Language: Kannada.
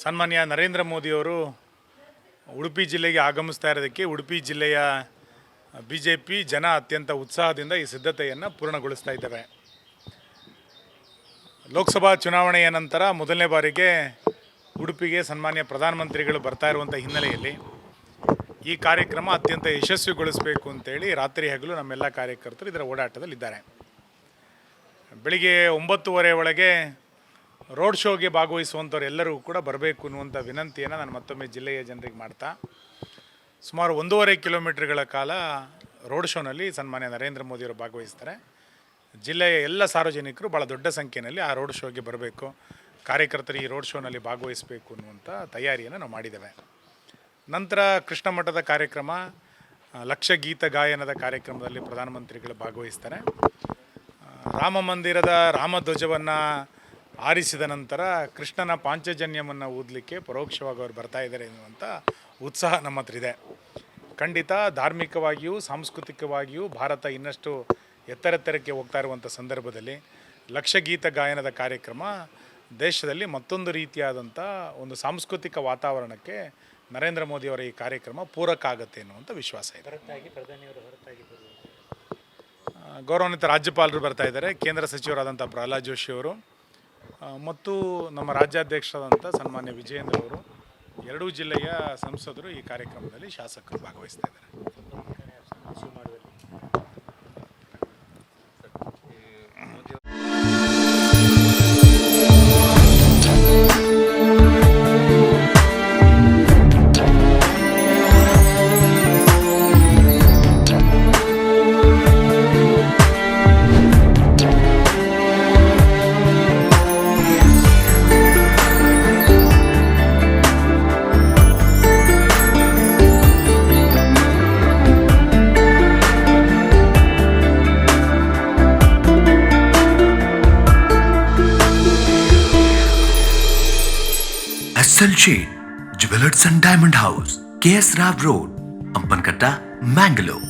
ಸನ್ಮಾನ್ಯ ನರೇಂದ್ರ ಮೋದಿಯವರು ಉಡುಪಿ ಜಿಲ್ಲೆಗೆ ಆಗಮಿಸ್ತಾ ಇರೋದಕ್ಕೆ ಉಡುಪಿ ಜಿಲ್ಲೆಯ ಬಿ ಜೆ ಪಿ ಜನ ಅತ್ಯಂತ ಉತ್ಸಾಹದಿಂದ ಈ ಸಿದ್ಧತೆಯನ್ನು ಪೂರ್ಣಗೊಳಿಸ್ತಾ ಇದ್ದೇವೆ ಲೋಕಸಭಾ ಚುನಾವಣೆಯ ನಂತರ ಮೊದಲನೇ ಬಾರಿಗೆ ಉಡುಪಿಗೆ ಸನ್ಮಾನ್ಯ ಪ್ರಧಾನಮಂತ್ರಿಗಳು ಬರ್ತಾ ಇರುವಂಥ ಹಿನ್ನೆಲೆಯಲ್ಲಿ ಈ ಕಾರ್ಯಕ್ರಮ ಅತ್ಯಂತ ಯಶಸ್ವಿಗೊಳಿಸಬೇಕು ಅಂತೇಳಿ ರಾತ್ರಿ ಹಗಲು ನಮ್ಮೆಲ್ಲ ಕಾರ್ಯಕರ್ತರು ಇದರ ಓಡಾಟದಲ್ಲಿದ್ದಾರೆ. ಬೆಳಿಗ್ಗೆ ಒಂಬತ್ತುವರೆ ಒಳಗೆ ರೋಡ್ ಶೋಗೆ ಭಾಗವಹಿಸುವಂಥವ್ರು ಎಲ್ಲರೂ ಕೂಡ ಬರಬೇಕು ಅನ್ನುವಂಥ ವಿನಂತಿಯನ್ನು ನಾನು ಮತ್ತೊಮ್ಮೆ ಜಿಲ್ಲೆಯ ಜನರಿಗೆ ಮಾಡ್ತಾ. ಸುಮಾರು ಒಂದೂವರೆ ಕಿಲೋಮೀಟ್ರ್ಗಳ ಕಾಲ ರೋಡ್ ಶೋನಲ್ಲಿ ಸನ್ಮಾನ್ಯ ನರೇಂದ್ರ ಮೋದಿಯವರು ಭಾಗವಹಿಸ್ತಾರೆ. ಜಿಲ್ಲೆಯ ಎಲ್ಲ ಸಾರ್ವಜನಿಕರು ಭಾಳ ದೊಡ್ಡ ಸಂಖ್ಯೆಯಲ್ಲಿ ಆ ರೋಡ್ ಶೋಗೆ ಬರಬೇಕು, ಕಾರ್ಯಕರ್ತರು ಈ ರೋಡ್ ಶೋನಲ್ಲಿ ಭಾಗವಹಿಸಬೇಕು ಅನ್ನುವಂಥ ತಯಾರಿಯನ್ನು ನಾವು ಮಾಡಿದ್ದೇವೆ. ನಂತರ ಕೃಷ್ಣ ಮಠದ ಕಾರ್ಯಕ್ರಮ, ಲಕ್ಷ ಗೀತ ಗಾಯನದ ಕಾರ್ಯಕ್ರಮದಲ್ಲಿ ಪ್ರಧಾನಮಂತ್ರಿಗಳು ಭಾಗವಹಿಸ್ತಾರೆ. ರಾಮ ಮಂದಿರದ ರಾಮಧ್ವಜವನ್ನು ಆರಿಸಿದ ನಂತರ ಕೃಷ್ಣನ ಪಾಂಚಜನ್ಯವನ್ನು ಓದಲಿಕ್ಕೆ ಪರೋಕ್ಷವಾಗಿ ಅವರು ಬರ್ತಾ ಇದ್ದಾರೆ ಎನ್ನುವಂಥ ಉತ್ಸಾಹ ನಮ್ಮ ಹತ್ರ ಇದೆ ಖಂಡಿತ ಧಾರ್ಮಿಕವಾಗಿಯೂ ಸಾಂಸ್ಕೃತಿಕವಾಗಿಯೂ ಭಾರತ ಇನ್ನಷ್ಟು ಎತ್ತರೆತ್ತರಕ್ಕೆ ಹೋಗ್ತಾ ಇರುವಂಥ ಸಂದರ್ಭದಲ್ಲಿ ಲಕ್ಷಗೀತ ಗಾಯನದ ಕಾರ್ಯಕ್ರಮ ದೇಶದಲ್ಲಿ ಮತ್ತೊಂದು ರೀತಿಯಾದಂಥ ಒಂದು ಸಾಂಸ್ಕೃತಿಕ ವಾತಾವರಣಕ್ಕೆ ನರೇಂದ್ರ ಮೋದಿಯವರ ಈ ಕಾರ್ಯಕ್ರಮ ಪೂರಕ ಆಗುತ್ತೆ ಎನ್ನುವಂಥ ವಿಶ್ವಾಸ ಇದೆ. ಗೌರವಾನ್ವಿತ ರಾಜ್ಯಪಾಲರು ಬರ್ತಾ ಇದ್ದಾರೆ. ಕೇಂದ್ರ ಸಚಿವರಾದಂಥ ಪ್ರಹ್ಲಾದ್ ಜೋಶಿ ಅವರು ಆ, ಮತ್ತು ನಮ್ಮ ರಾಜ್ಯಾಧ್ಯಕ್ಷರಾದಂಥ ಸನ್ಮಾನ್ಯ ವಿಜಯೇಂದ್ರ ಅವರು ಎರಡೂ ಜಿಲ್ಲೆಯ ಸಂಸದರು ಈ ಕಾರ್ಯಕ್ರಮದಲ್ಲಿ ಶಾಸಕರು ಭಾಗವಹಿಸ್ತಾ Excel Shade Jewellers and Diamond House K S Rao road Hampankatta Mangalore